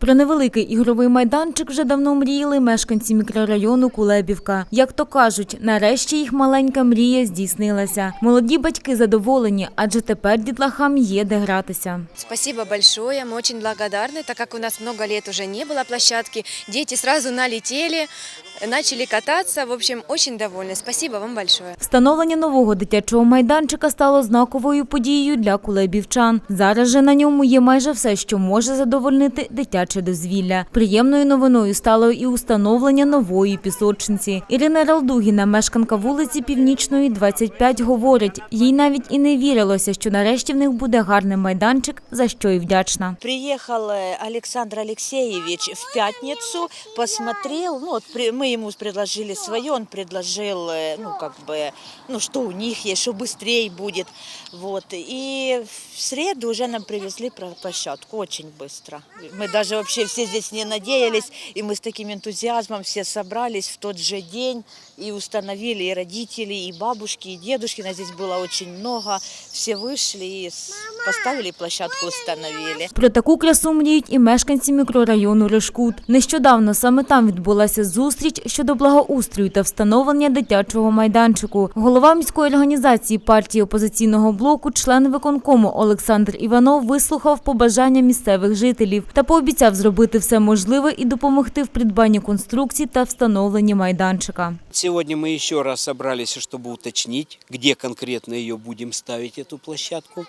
Про невеликий ігровий майданчик вже давно мріяли мешканці мікрорайону Кулебівка. Як то кажуть, нарешті їх маленька мрія здійснилася. Молоді батьки задоволені, адже тепер дітлахам є де гратися. Спасибо большое, мы очень благодарны, так как у нас много лет уже не было площадки. Дети сразу налетели, начали кататься. В общем, очень довольны. Спасибо вам большое. Встановлення нового дитячого майданчика стало знаковою подією для кулебівчан. Зараз же на ньому є майже все, що може задовольнити дитяче дозвілля. Приємною новиною стало і установлення нової пісочниці. Ірина Ралдугіна, мешканка вулиці Північної, 25, говорить, їй навіть і не вірилося, що нарешті в них буде гарний майданчик, за що й вдячна. Приехал э, Александр Алексеевич в пятницу, посмотрел, ну вот при- мы ему предложили свое, он предложил, э, ну как бы, ну что у них есть, что быстрее будет, вот. И в среду уже нам привезли про- площадку очень быстро. Мы даже вообще все здесь не надеялись, и мы с таким энтузиазмом все собрались в тот же день и установили и родители, и бабушки, и дедушки, нас здесь было очень много, все вышли и с- поставили площадку, установили. Про таку красу мріють і мешканці мікрорайону Решкут. Нещодавно саме там відбулася зустріч щодо благоустрою та встановлення дитячого майданчику. Голова міської організації партії опозиційного блоку, член виконкому Олександр Іванов вислухав побажання місцевих жителів та пообіцяв зробити все можливе і допомогти в придбанні конструкцій та встановленні майданчика. Сегодня мы еще раз собрались, чтобы уточнить, где конкретно ее будем ставить, эту площадку.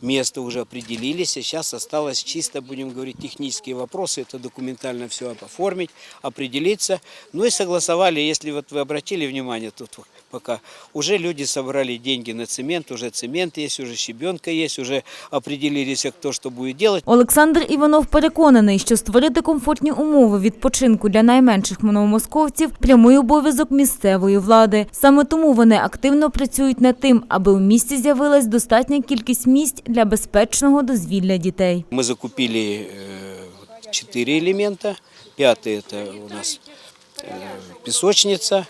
Место уже определились, а сейчас осталось чисто, будем говорить, технические вопросы. Это документально все оформить, определиться. Ну и согласовали, если вот вы обратили внимание, тут пока уже люди собрали деньги на цемент, уже цемент есть, уже щебенка есть, уже определились, кто что будет делать. Олександр Іванов переконаний, що створити комфортні умови відпочинку для найменших новомосковців – прямий обов'язок місцевої влади. Саме тому вони активно працюють над тим, аби у місті з'явилась достатня кількість місць для безпечного дозвілля дітей. Мы закупили э, четыре элемента. Пятый это у нас э, песочница.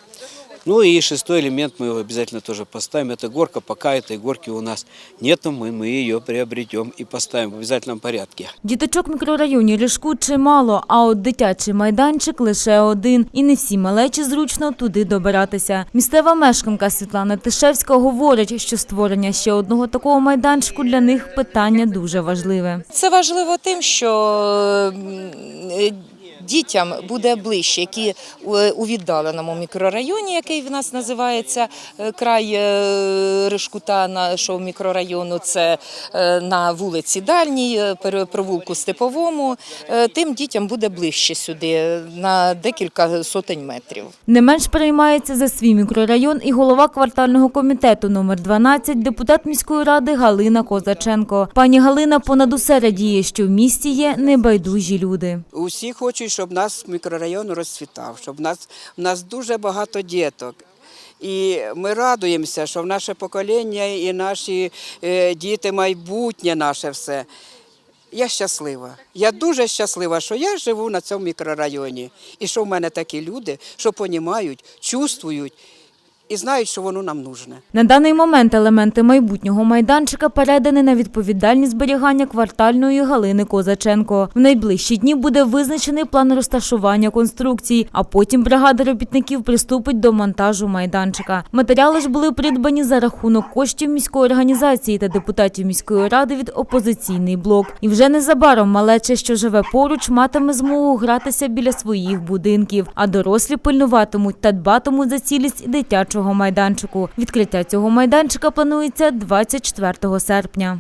Ну и шестой элемент мы его обязательно тоже поставим. Это горка. Пока этой горки у нас нету, мы, мы ее приобретем и поставим в обязательном порядке. Діточок в мікрорайоні Ришку чимало, а от дитячий майданчик лише один. І не всі малечі зручно туди добиратися. Місцева мешканка Світлана Тишевська говорить, що створення ще одного такого майданчику для них питання дуже важливе. Це важливо тим, що м, е, дітям буде ближче, які е, у віддаленому мікрорайоні, який в нас називається е, край е, Ришкута нашого мікрорайону, це на вулиці Дальній, провулку Степовому, тим дітям буде ближче сюди на декілька сотень метрів. Не менш переймається за свій мікрорайон і голова квартального комітету номер 12 депутат міської ради Галина Козаченко. Пані Галина понад усе радіє, що в місті є небайдужі люди. Усі хочуть, щоб нас мікрорайон розцвітав, щоб нас, в нас дуже багато діток. І ми радуємося, що в наше покоління і наші е, діти, майбутнє наше все. Я щаслива. Я дуже щаслива, що я живу на цьому мікрорайоні. І що в мене такі люди, що понімають, чувствують і знають, що воно нам нужне. На даний момент елементи майбутнього майданчика передані на відповідальність зберігання квартальної Галини Козаченко. В найближчі дні буде визначений план розташування конструкцій, а потім бригада робітників приступить до монтажу майданчика. Матеріали ж були придбані за рахунок коштів міської організації та депутатів міської ради від опозиційний блок. І вже незабаром малеча, що живе поруч, матиме змогу гратися біля своїх будинків, а дорослі пильнуватимуть та дбатимуть за цілість дитячого майданчику. Відкриття цього майданчика планується 24 серпня.